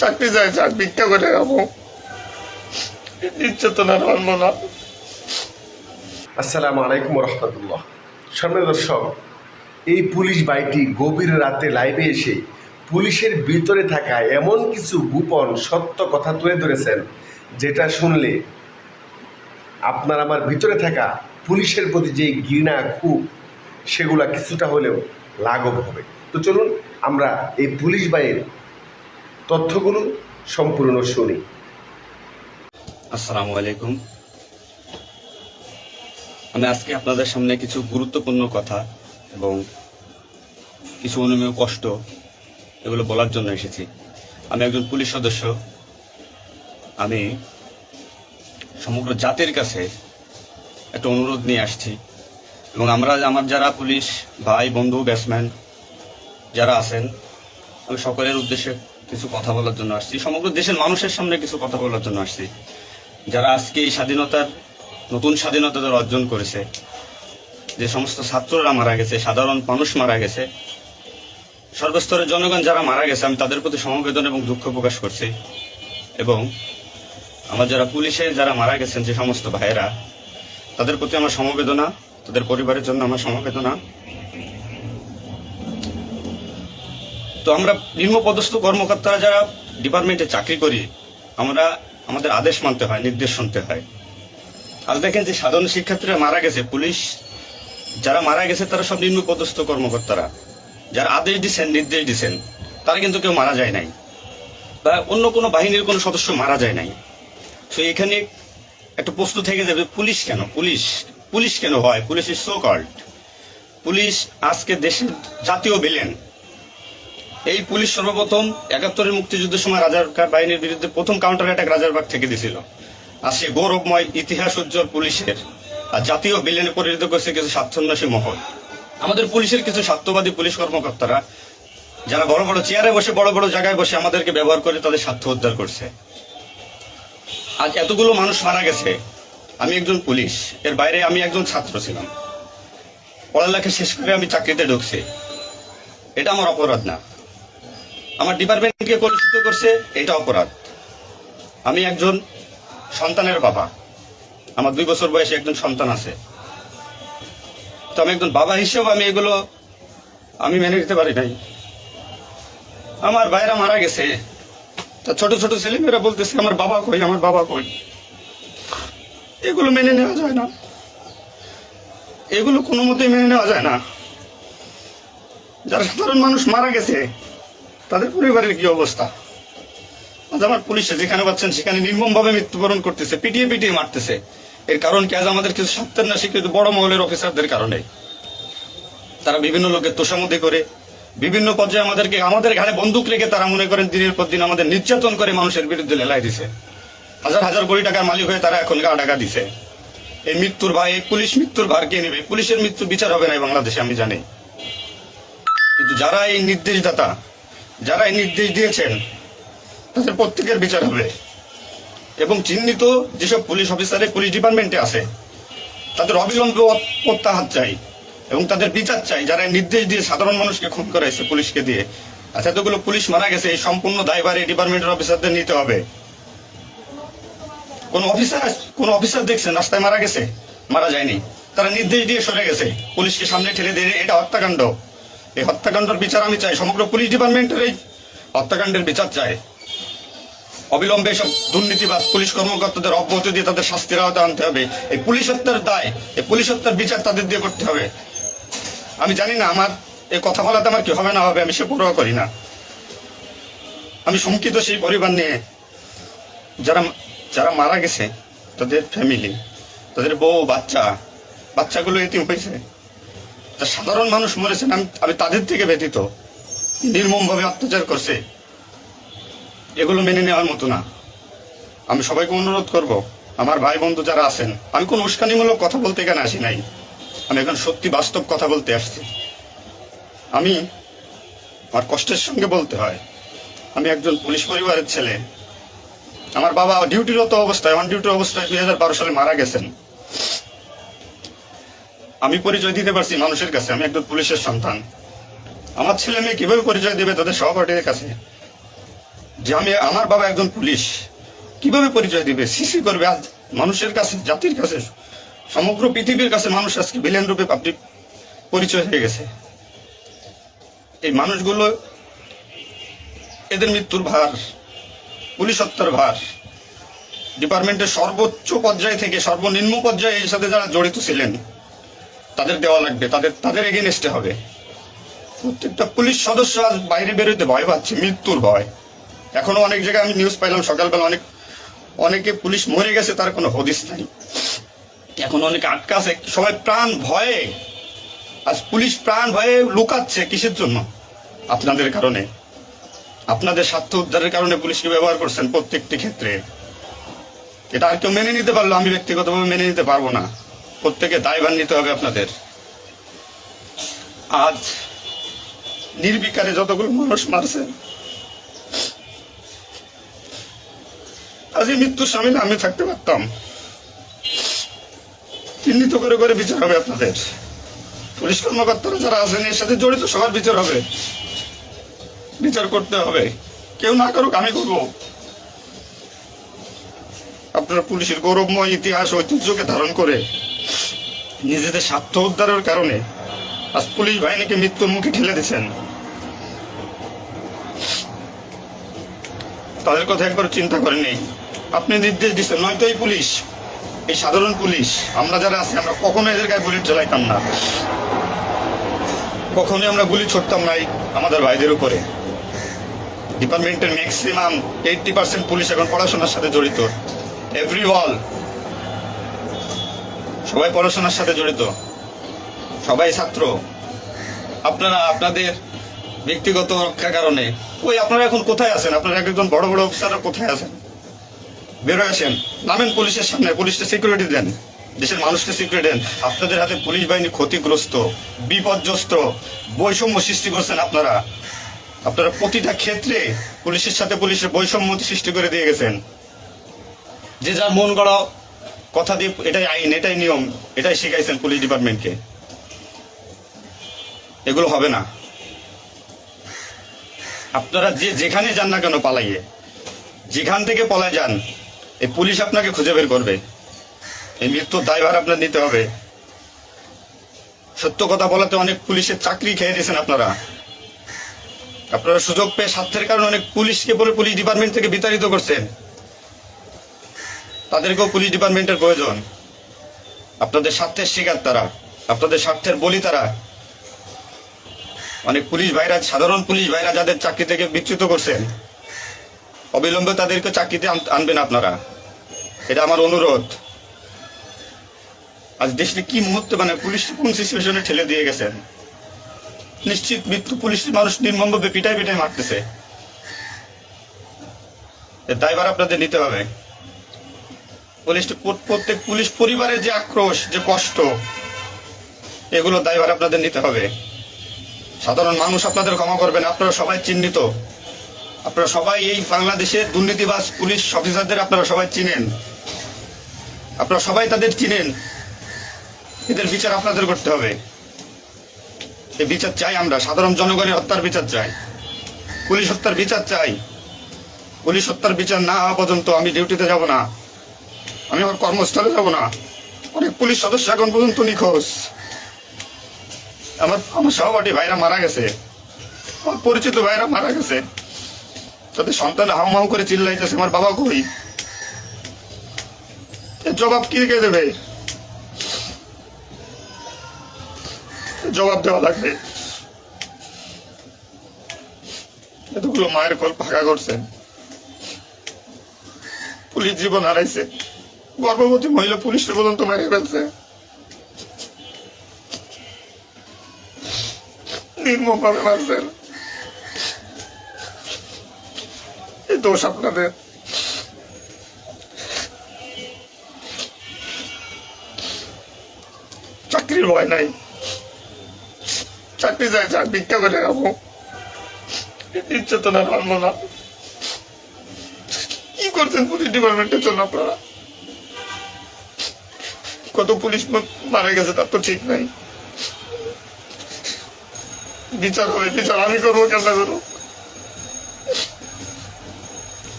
চাকরি যায়, যাক, ভিক্ষা করে খাব। নির্যাতনার মানব না। আসসালামু আলাইকুম রহমতুল্লাহ সামনে দর্শক, এই পুলিশ বাইটি গভীর রাতে লাইভে এসে পুলিশের ভিতরে থাকা এমন কিছু গোপন সত্য কথা তুলে ধরেছেন, যেটা শুনলে আপনার আমার ভিতরে থাকা পুলিশের প্রতি যে ঘৃণা খুব সেগুলা কিছুটা হলেও লাঘব হবে। তো চলুন, আমরা এই পুলিশ বাইয়ের তথ্যগুলো সম্পূর্ণ শুনি। আসসালামু আলাইকুম। আমি আজকে আপনাদের সামনে কিছু গুরুত্বপূর্ণ কথা এবং কিছু অনুমেয় কষ্ট এগুলো বলার জন্য এসেছি। আমি একজন পুলিশ সদস্য। আমি সমগ্র জাতির কাছে একটা অনুরোধ নিয়ে আসছি এবং আমরা আমার যারা পুলিশ ভাই, বন্ধু, ব্যাটসম্যান যারা আছেন, আমি সকলের উদ্দেশ্যে কিছু কথা বলার জন্য আসছি। সমগ্র দেশের মানুষের সামনে কিছু কথা বলার জন্য আসছি। যারা আজকে এই স্বাধীনতার, নতুন স্বাধীনতা যারা অর্জন করেছে, যে সমস্ত ছাত্ররা মারা গেছে, সাধারণ মানুষ মারা গেছে, সর্বস্তরের জনগণ যারা মারা গেছে, আমি তাদের প্রতি সমবেদন এবং দুঃখ প্রকাশ করছি। এবং আমার যারা পুলিশে যারা মারা গেছেন, যে সমস্ত ভাইয়েরা, তাদের প্রতি আমার সমবেদনা, তাদের পরিবারের জন্য আমার সমবেদনা। তো আমরা নিম্নপদস্থ কর্মকর্তারা যারা ডিপার্টমেন্টে চাকরি করি, আমরা আমাদের আদেশ মানতে হয়, নির্দেশ শুনতে হয়। আজ দেখেন যে সাধারণ শিক্ষার্থীরা মারা গেছে, পুলিশ, যারা মারা গেছে তারা সব নিম্নপদস্থ কর্মকর্তারা। যারা আদেশ দিচ্ছেন নির্দেশ দিচ্ছেন তারা কিন্তু কেউ মারা যায় নাই। বা অন্য কোনো বাহিনীর কোনো সদস্য মারা যায় নাই। তো এখানে একটা প্রশ্ন থেকে যাবে, পুলিশ কেন? পুলিশ পুলিশ কেন হয়? Police is so called police আজকে দেশের জাতীয় বিলেন এই পুলিশ সর্বপ্রথম একাত্তরের মুক্তিযুদ্ধের সময় রাজার বাহিনীর বিরুদ্ধে প্রথম কাউন্টার অ্যাটাক রাজারবাগ থেকে দিছিল। আর সে গৌরবময় ইতিহাস উজ্জ্বল পুলিশের আর জাতীয় বিলেনে পরিণত করছে কিছু স্বার্থন্যাসী মহল। আমাদের পুলিশের কিছু স্বার্থবাদী পুলিশ কর্মকর্তারা, যারা বড় বড় চেয়ারে বসে, বড় বড় জায়গায় বসে আমাদেরকে ব্যবহার করে তাদের স্বার্থ উদ্ধার করছে। আজ এতগুলো মানুষ মারা গেছে। আমি একজন পুলিশ। এর বাইরে আমি একজন ছাত্র ছিলাম। পড়ালেখা শেষ করে আমি চাকরিতে ঢুকছি। এটা আমার অপরাধ না। আমার ডিপার্টমেন্টকে কলুষিত করছে, এটা অপরাধ। আমি একজন সন্তানের বাবা। আমার দুই বছর বয়সে একজন সন্তান আছে। তো আমি একজন বাবা হিসেবে আমি এগুলো আমি মেনে নিতে পারি নাই। আমার ভাইরা মারা গেছে। তা ছোট ছোট ছেলেমেয়েরা বলতেছে, আমার বাবা কই? আমার বাবা কই? এগুলো মেনে নেওয়া যায় না। এগুলো কোনো মতেই মেনে নেওয়া যায় না। যারা সাধারণ মানুষ মারা গেছে তাদের পরিবারের কি অবস্থা? আজ আমার পুলিশে যেখানে পাচ্ছেন সেখানে নির্মমভাবে মৃত্যুবরণ করতেছে, পিটিয়ে পিটিয়ে মারতেছে। এর কারণ কি আজ আমাদের কিছু সত্যের না স্বীকৃত বড় মহলের অফিসারদের কারণে? তারা বিভিন্ন লোকের তোষামতি করে, বিভিন্ন পর্যায়ে আমাদেরকে, আমাদের ঘাড়ে বন্দুক রেখে তারা মনে করেন দিনের পর দিন আমাদের নির্যাতন করে মানুষের বিরুদ্ধে লেলাই দিছে। হাজার হাজার কোটি টাকার মালিক হয়ে তারা এখন গা টাকা দিছে। এই মৃত্যুর ভাই এই পুলিশ মৃত্যুর ভার কে নেবে? পুলিশের মৃত্যু বিচার হবে না বাংলাদেশে, আমি জানি। কিন্তু যারা এই নির্দেশদাতা যারা এই নির্দেশ দিয়েছেন, তাদের প্রত্যেকের বিচার হবে। এবং চিহ্নিত যেসব পুলিশ অফিসারে পুলিশ ডিপার্টমেন্টে আছে, তাদের অবিলম্বে প্রত্যাহার চাই এবং তাদের বিচার চাই। যারা নির্দেশ দিয়ে সাধারণ মানুষকে খুন করাইছে পুলিশকে দিয়ে আচ্ছা এতগুলো পুলিশ মারা গেছে, এই সম্পূর্ণ দায়ভার এই ডিপার্টমেন্টের অফিসারদের নিতে হবে। কোন অফিসার কোন অফিসার দেখছেন, রাস্তায় মারা গেছে? মারা যায়নি। তারা নির্দেশ দিয়ে সরে গেছে। পুলিশকে সামনে ঠেলে দিয়ে, এটা হত্যাকাণ্ড। এই হত্যাকাণ্ডের বিচার আমি চাই। সমগ্র পুলিশ ডিপার্টমেন্টের এই হত্যাকাণ্ডের বিচার চাই। অবিলম্বে সব দুর্নীতিবাজ পুলিশ কর্মকর্তাদের অব্যাহতি দিয়ে তাদের শাস্তির আওতায় আনতে হবে। এই পুলিশ হত্যার দায়, এই পুলিশ হত্যার বিচার তাদের দিয়ে করতে হবে। আমি জানি না, আমার এই কথা বলাতে আমার কি হবে না হবে, আমি সে পরোয়া করি না। আমি শঙ্কিত সেই পরিবার নিয়ে। যারা যারা মারা গেছে, তাদের ফ্যামিলি তাদের বউ, বাচ্চা, বাচ্চাগুলো এতিম হয়েছে। সাধারণ মানুষ মরেছেন, আমি তাদের থেকে ব্যতীত নির্মমভাবে অত্যাচার করছে। এগুলো মেনে নেওয়ার মতো না। আমি সবাইকে অনুরোধ করব, আমার ভাই বন্ধু যারা আছেন, আমি কোনো উস্কানিমূলক কথা বলতে এখানে আসি নাই। আমি এখন সত্যি বাস্তব কথা বলতে আসছি। আমি আমার কষ্টের সঙ্গে বলতে হয়, আমি একজন পুলিশ পরিবারের ছেলে। আমার বাবা ডিউটিরত অবস্থায়, অন ডিউটি অবস্থায় দুই হাজার বারো সালে মারা গেছেন। আমি পরিচয় দিতে পারছি মানুষের কাছে, আমি একজন পুলিশের সন্তান। আমার ছেলে মেয়ে কীভাবে পরিচয় দেবে তাদের সহপাঠীদের কাছে? যে আমি, আমার বাবা একজন পুলিশ, কীভাবে পরিচয় দিবে? সিসি করবে আজ মানুষের কাছে, জাতির কাছে, সমগ্র পৃথিবীর কাছে মানুষ আজকে বিলেন রূপে পাবলিক পরিচয় হয়ে গেছে। এই মানুষগুলো, এদের মৃত্যুর ভার পুলিশ হত্যার ভার, ডিপার্টমেন্টের সর্বোচ্চ পর্যায় থেকে সর্বনিম্ন পর্যায়ে এর সাথে যারা জড়িত ছিলেন তাদের দেওয়া লাগবে, তাদের তাদের এগেনস্টে হবে। প্রত্যেকটা পুলিশ সদস্য আজ বাইরে বেরোতে ভয় পাচ্ছে, মৃত্যুর ভয়। এখনও অনেক জায়গায় আমি নিউজ পাইলাম, সকালবেলা অনেক, অনেকে পুলিশ মরে গেছে, তার কোনো হদিস নাই। এখন অনেকে আটকা আছে, সবাই প্রাণ ভয়ে, আজ পুলিশ প্রাণ ভয়ে লুকাচ্ছে কিসের জন্য? আপনাদের কারণে। আপনাদের স্বার্থ উদ্ধারের কারণে পুলিশকে ব্যবহার করছেন প্রত্যেকটি ক্ষেত্রে। এটা আর কেউ মেনে নিতে পারল, আমি ব্যক্তিগতভাবে মেনে নিতে পারব না। প্রত্যেকে দায়ভার নিতে হবে আপনাদের। আজ নির্বিকারে যতগুলো মানুষ মারছে আজ মৃত্যুর সামিল আমি থাকতে পারতাম। চিহ্নিত করে করে বিচার হবে আপনাদের। পুলিশ কর্মকর্তারা যারা আছেন, এর সাথে জড়িত সবার বিচার হবে। বিচার করতে হবে। কেউ না করুক, আমি করব। আপনারা পুলিশের গৌরবময় ইতিহাস ঐতিহ্যকে ধারণ করে নিজেদের স্বার্থ উদ্ধারের কারণে আজ পুলিশ বাহিনীকে মৃত্যুর মুখে ঠেলে দিচ্ছেন তাদের কথা একবার চিন্তা করেননি আপনি নির্দেশ দিচ্ছেন নয়তো এই পুলিশ, এই সাধারণ পুলিশ, আমরা যারা আছি, আমরা কখনো এদের গায়ে বুলেট চালাইতাম না। কখনোই আমরা গুলি ছড়তাম না এই আমাদের ভাইদের উপরে। ডিপার্টমেন্টের ম্যাক্সিমাম এইটটি পার্সেন্ট পুলিশ এখন পড়াশোনার সাথে জড়িত। এভরি অল সবাই পড়াশোনার সাথে জড়িত। সবাই ছাত্র। আপনারা, আপনাদের ব্যক্তিগত রক্ষার কারণে। ওই আপনারা এখন কোথায় আছেন? আপনারা একজন বড় বড় অফিসাররা কোথায় আছেন? বেরো আসেন। নামেন পুলিশের সামনে। পুলিশকে সিকিউরিটি দেন। দেশের মানুষকে সিকিউরিটি দেন। আপনাদের হাতে পুলিশ বাহিনী ক্ষতিগ্রস্ত, বিপর্যস্ত, বৈষম্য সৃষ্টি করছেন আপনারা। আপনারা প্রতিটা ক্ষেত্রে পুলিশের সাথে পুলিশের বৈষম্য সৃষ্টি করে দিয়ে গেছেন। যে যার মন গড়া কথা দিয়ে এটাই আইন, এটাই নিয়ম, এটাই শিখাইছেন পুলিশ ডিপার্টমেন্টকে। এগুলো হবে না। আপনারা যে যেখানে যান না কেন পালাইয়ে, যেখান থেকে পলায় যান, এই পুলিশ আপনাকে খুঁজে বের করবে। এই মৃত্যুর দায়ভার আপনার নিতে হবে। সত্য কথা বলাতে অনেক পুলিশের চাকরি খেয়ে দিয়েছেন আপনারা। আপনারা সুযোগ পেয়ে স্বার্থের কারণে অনেক পুলিশকে বলে পুলিশ ডিপার্টমেন্ট থেকে বিতাড়িত করছেন। তাদেরকেও পুলিশ ডিপার্টমেন্টের প্রয়োজন। আপনাদের স্বার্থের শিকার তারা, আপনাদের স্বার্থের বলি তারা। অনেক পুলিশ ভাইরা, সাধারণ পুলিশ ভাইরা যাদের চাকরি থেকে বিচ্যুত করছেন, অবিলম্বে তাদেরকে চাকরিতে আনবেন আপনারা। এটা আমার অনুরোধ। আজ দেশে কি মুহূর্তে মানে পুলিশ কোন সিচুয়েশনে ঠেলে দিয়ে গেছেন? নিশ্চিত মৃত্যু পুলিশ মানুষ নির্মমভাবে পিটাই পিটাই মারতেছে। এর দায়ভার আপনাদের নিতে হবে। পুলিশ প্রত্যেক পুলিশ পরিবারের যে আক্রোশ, যে কষ্ট, এগুলো দায়ভার আপনাদের নিতে হবে। সাধারণ মানুষ আপনাদের ক্ষমা করবেন, আপনারা সবাই চিহ্নিত। আপনারা সবাই এই বাংলাদেশের দুর্নীতিবাজ পুলিশ অফিসারদের আপনারা সবাই চিনেন। আপনারা সবাই তাদের চিনেন। এদের বিচার আপনাদের করতে হবে। এই বিচার চাই আমরা, সাধারণ জনগণের হত্যার বিচার চাই। পুলিশ হত্যার বিচার চাই। পুলিশ হত্যার বিচার না হওয়া পর্যন্ত আমি ডিউটিতে যাব না। আমি আমার কর্মস্থলে যাব না। অনেক পুলিশ সদস্য এখন পর্যন্ত নিখোঁজ। আমার আমার সহপাঠী ভাইরা মারা গেছে। আমার পরিচিত ভাইরা মারা গেছে। তাদের সন্তান হাউমাউ করে চিল্লাইতেছে, আমার বাবা কই? জবাব কি কে দেবে? জবাব দেওয়া লাগবে। এতগুলো মায়ের কল ফাঁকা করছে। পুলিশ জীবন হারাইছে। গর্ভবতী মহিলা পুলিশ পর্যন্ত মেরে ফেলছে দোষ আপনাদের। চাকরির ভয় নাই। চাকরি যায় চাক ভিক্ষা করে খাব। নির্যাতন মানবো না। কি করছেন পুলিশ ডিপার্টমেন্টের জন্য আপনারা? কত পুলিশ মারা গেছে তার তো ঠিক নাই। বিচার হবে বিচার আমি করব কেন করব?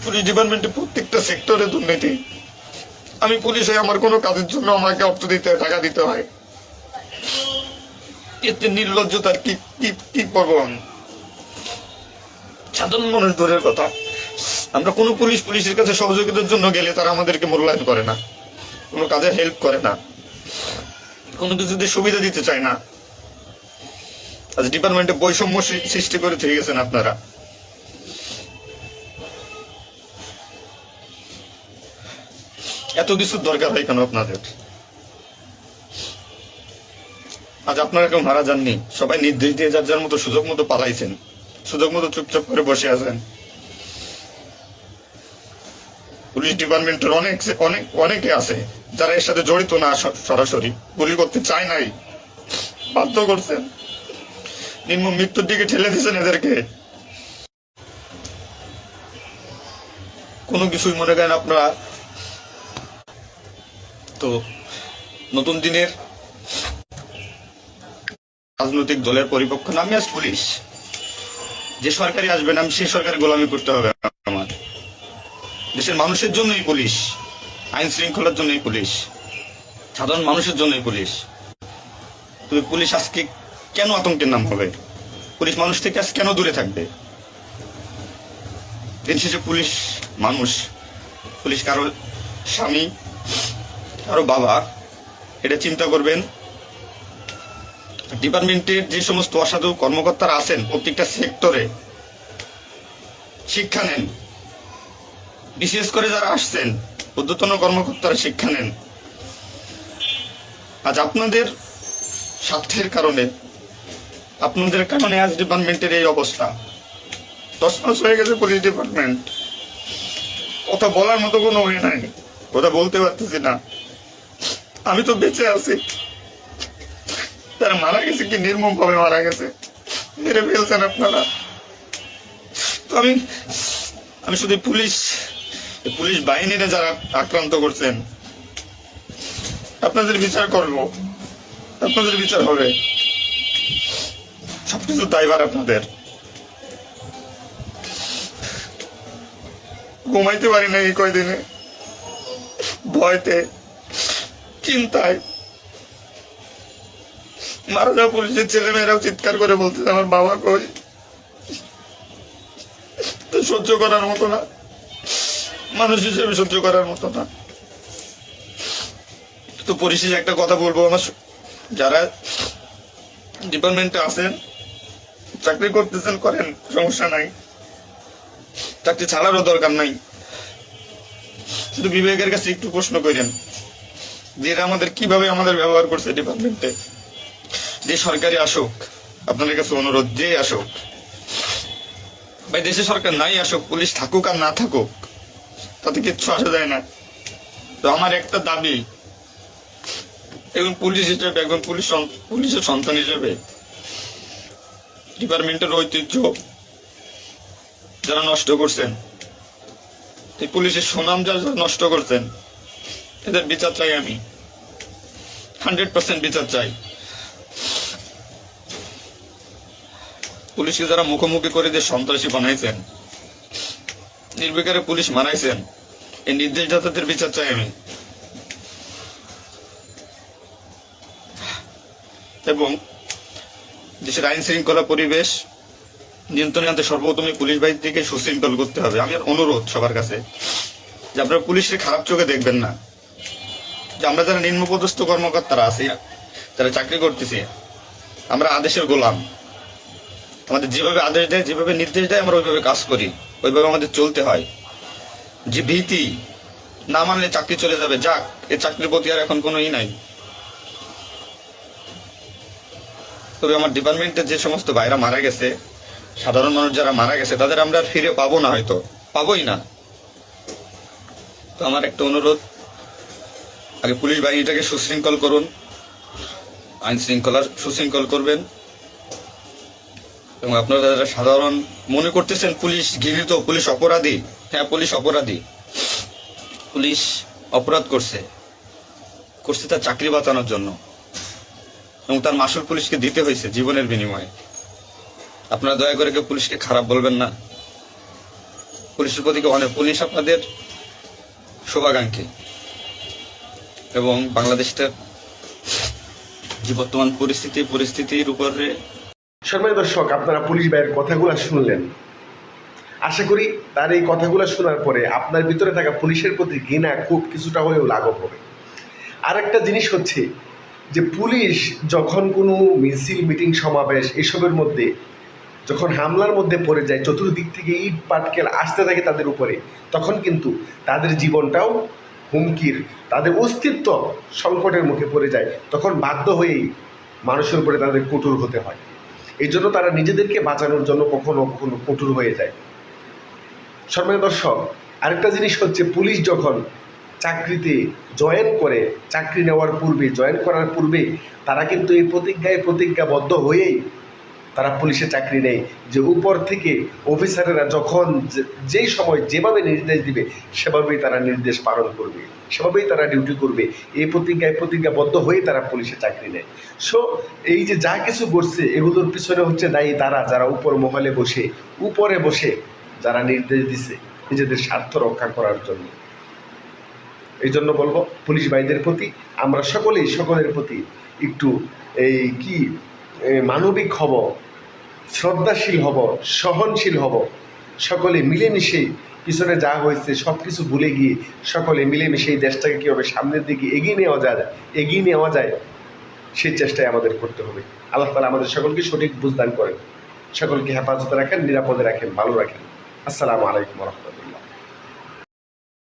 পুলিশ ডিপার্টমেন্টে প্রত্যেকটা সেক্টরে দুর্নীতি। আমি পুলিশ হয়ে আমার কোনো কাজের জন্য আমাকে অর্থ দিতে হয়, টাকা দিতে হয়। এতে নির্লজ্জতার কি কি কি করব আমি? সাধারণ মানুষ দূরের কথা। আমরা কোনো পুলিশ পুলিশের কাছে সহযোগিতার জন্য গেলে তারা আমাদেরকে মূল্যায়ন করে না। কোনো কাজে হেল্প করে না। কোনো কিছুতে সুবিধা দিতে চায় না। আজ ডিপার্টমেন্টে বৈষম্য সৃষ্টি করে থেকে গেছেন আপনারা। এত কিছু দরকার হয় কেন আপনাদের? আজ আপনারা কেউ মারা যাননি। সবাই নির্দেশ দিয়ে যার যার মতো সুযোগ মতো পালাইছেন। সুযোগ মতো চুপচাপ করে বসে আছেন। পুলিশ ডিপার্টমেন্টের অনেক অনেক অনেকে আছে যারা এর সাথে জড়িত না সরাসরি। গুলি করতে চায় নাই। বাধ্য করছেন নিম্ন মৃত্যুর দিকে ঠেলে দিয়েছেন এদেরকে। কোনো কিছুই মনে করেন আপনারা? তো নতুন দিনের রাজনৈতিক দলের পরিপক্ষ না আমি আজ পুলিশ। যে সরকারি আসবেন আমি সেই সরকারি গোলামি করতে হবে। দেশের মানুষের জন্যই পুলিশ, আইন শৃঙ্খলার জন্যই পুলিশ, সাধারণ মানুষের জন্যই পুলিশ। তুমি পুলিশ আজকে কেন আতঙ্কের নাম হবে? পুলিশ মানুষ থেকে আজ কেন দূরে থাকবে? দিন শেষে পুলিশ মানুষ, পুলিশ কারও স্বামী, কারও বাবা, এটা চিন্তা করবেন। ডিপার্টমেন্টের যে সমস্ত অসাধু কর্মকর্তারা আছেন প্রত্যেকটা সেক্টরে শিক্ষা নেন। বিশেষ করে যারা আসছেন, ঊর্ধ্বতন কর্মকর্তারা শিক্ষা নেন। আজ আপনাদের স্বার্থের কারণে, আপনাদের কারণে আজ ডিপার্টমেন্টের এই অবস্থা। দশ মাস হয়ে গেছে পুলিশ ডিপার্টমেন্ট। কথা বলার মতো কোনো হয়ে নাই, কথা বলতে পারতেছি না। আমি তো বেঁচে আছি। তারা মারা গেছে কি নির্মম ভাবে মারা গেছে? মেরে ফেলছেন আপনারা। তো আমি আমি শুধু পুলিশ পুলিশ বাহিনীরা যারা আক্রান্ত করছেন, আপনাদের বিচার করব। আপনাদের বিচার হবে। সবকিছু দায়ভার আপনাদের। ঘুমাইতে পারি না এই কয়দিনে। ভয়তে, চিন্তায়। মারা যাওয়া পুলিশের ছেলেমেয়েরাও চিৎকার করে বলতেছে, আমার বাবা কই? সহ্য করার মতো না। মানুষ হিসেবে সহ্য করার মতো না। তো পরিশেষে একটা কথা বলব আমার। যারা ডিপার্টমেন্টে আছেন, চাকরি করতেছেন, করেন, সমস্যা নাই। চাকরি ছাড়ারও দরকার নাই। শুধু বিবেকের কাছে একটু প্রশ্ন করেন, যে এরা আমাদের কীভাবে আমাদের ব্যবহার করছে ডিপার্টমেন্টে? যে সরকারি আসুক, আপনাদের কাছে অনুরোধ, যে আসুক। ভাই, দেশে সরকার নাই আসুক, পুলিশ থাকুক আর না থাকুক তাতে কিচ্ছু আসা যায় না। তো আমার একটা দাবি, একজন পুলিশ হিসেবে, একজন পুলিশ পুলিশের সন্তান হিসেবে, ডিপার্টমেন্টের ঐতিহ্য যারা নষ্ট করছেন, এই পুলিশের সুনাম যারা নষ্ট করছেন এদের বিচার চাই আমি। হান্ড্রেড পার্সেন্ট বিচার চাই। পুলিশকে যারা মুখোমুখি করে যে সন্ত্রাসী বানাইছেন নির্বিকারে পুলিশ মারাইছেন। এই নির্দেশদাতাদের বিচার চাই আমি। এবং দেশের আইন শৃঙ্খলা পরিবেশ নিয়ন্ত্রণে আনতে সর্বপ্রথমে পুলিশ বাহিনীকে সুশৃঙ্খল করতে হবে। আমি আর অনুরোধ সবার কাছে যে আপনারা পুলিশের খারাপ চোখে দেখবেন না। যে আমরা যারা নিম্নপদস্থ কর্মকর্তারা আছি, যারা চাকরি করতেছি, আমরা আদেশের গোলাম। আমাদের যেভাবে আদেশ দেয়, যেভাবে নির্দেশ দেয়, আমরা ওইভাবে কাজ করি। ওইভাবে আমাদের চলতে হয়। যে ভীতি না মানলে চাকরি চলে যাবে, যাক, এ চাকরির প্রতি আর এখন কোনো ই নাই। তবে আমার ডিপার্টমেন্টের যে সমস্ত ভাইরা মারা গেছে, সাধারণ মানুষ যারা মারা গেছে, তাদের আমরা ফিরে পাবো না হয়তো। পাবোই না। তো আমার একটা অনুরোধ, আগে পুলিশ বাহিনীটাকে সুশৃঙ্খল করুন আইন শৃঙ্খলা সুশৃঙ্খল করবেন। এবং আপনারা যারা সাধারণ মনে করতেছেন পুলিশ ঘৃণিত, পুলিশ অপরাধী হ্যাঁ পুলিশ অপরাধী, পুলিশ অপরাধ করছে করছে তার চাকরি বাঁচানোর জন্য এবং তার মাসুল পুলিশকে দিতে হয়েছে জীবনের বিনিময়ে। আপনারা দয়া করে কেউ পুলিশকে খারাপ বলবেন না। পুলিশের প্রতি অনেক পুলিশ আপনাদের শোভাকাঙ্ক্ষী এবং বাংলাদেশটা যে বর্তমান পরিস্থিতি, পরিস্থিতির উপরে সম্মানিত দর্শক, আপনারা পুলিশ ভাইয়ের কথাগুলো শুনলেন। আশা করি তার এই কথাগুলো শোনার পরে আপনার ভিতরে থাকা পুলিশের প্রতি ঘৃণা খুব কিছুটা হলেও লাঘব হবে। আর একটা জিনিস হচ্ছে যে, পুলিশ যখন কোনো মিছিল, মিটিং, সমাবেশ এসবের মধ্যে যখন হামলার মধ্যে পড়ে যায়, চতুর্দিক থেকে ইট, পাটকেল আসতে থাকে তাদের উপরে, তখন কিন্তু তাদের জীবনটাও হুমকির, তাদের অস্তিত্ব সংকটের মুখে পড়ে যায়। তখন বাধ্য হয়েই মানুষের উপরে তাদের কঠোর হতে হয়। এই জন্য তারা নিজেদেরকে বাঁচানোর জন্য কখনো কখনো কঠোর হয়ে যায়। সম্মানিত দর্শক, আরেকটা জিনিস হচ্ছে পুলিশ যখন চাকরিতে জয়েন করে, চাকরি নেওয়ার পূর্বে, জয়েন করার পূর্বে তারা কিন্তু এই প্রতিজ্ঞায় প্রতিজ্ঞাবদ্ধ হয়েই তারা পুলিশে চাকরি নেয়। যে উপর থেকে অফিসারেরা যখন যেই সময় যেভাবে নির্দেশ দিবে, সেভাবেই তারা নির্দেশ পালন করবে। সেভাবেই তারা ডিউটি করবে। এই প্রতিজ্ঞায় প্রতিজ্ঞাবদ্ধ হয়ে তারা পুলিশে চাকরি নেয়। সো এই যে যা কিছু করছে এগুলোর পিছনে হচ্ছে দায়ী তারা, যারা উপর মহলে বসে, উপরে বসে যারা নির্দেশ দিছে, নিজেদের স্বার্থ রক্ষা করার জন্য। এই জন্য বলব, পুলিশ ভাইদের প্রতি, আমরা সকলেই সকলের প্রতি একটু এই কি মানবিক হব, শ্রদ্ধাশীল হব, সহনশীল হব। সকলে মিলেমিশে পিছনে যা হয়েছে সব কিছু ভুলে গিয়ে সকলে মিলেমিশে এই দেশটাকে কীভাবে সামনের দিকে এগিয়ে নেওয়া যায়, এগিয়ে নেওয়া যায় সেই চেষ্টাই আমাদের করতে হবে। আল্লাহ তালা আমাদের সকলকে সঠিক বুঝদান করেন। সকলকে হেফাজতে রাখেন, নিরাপদে রাখেন, ভালো রাখেন। আসসালামু আলাইকুম রহমতুল্লাহ।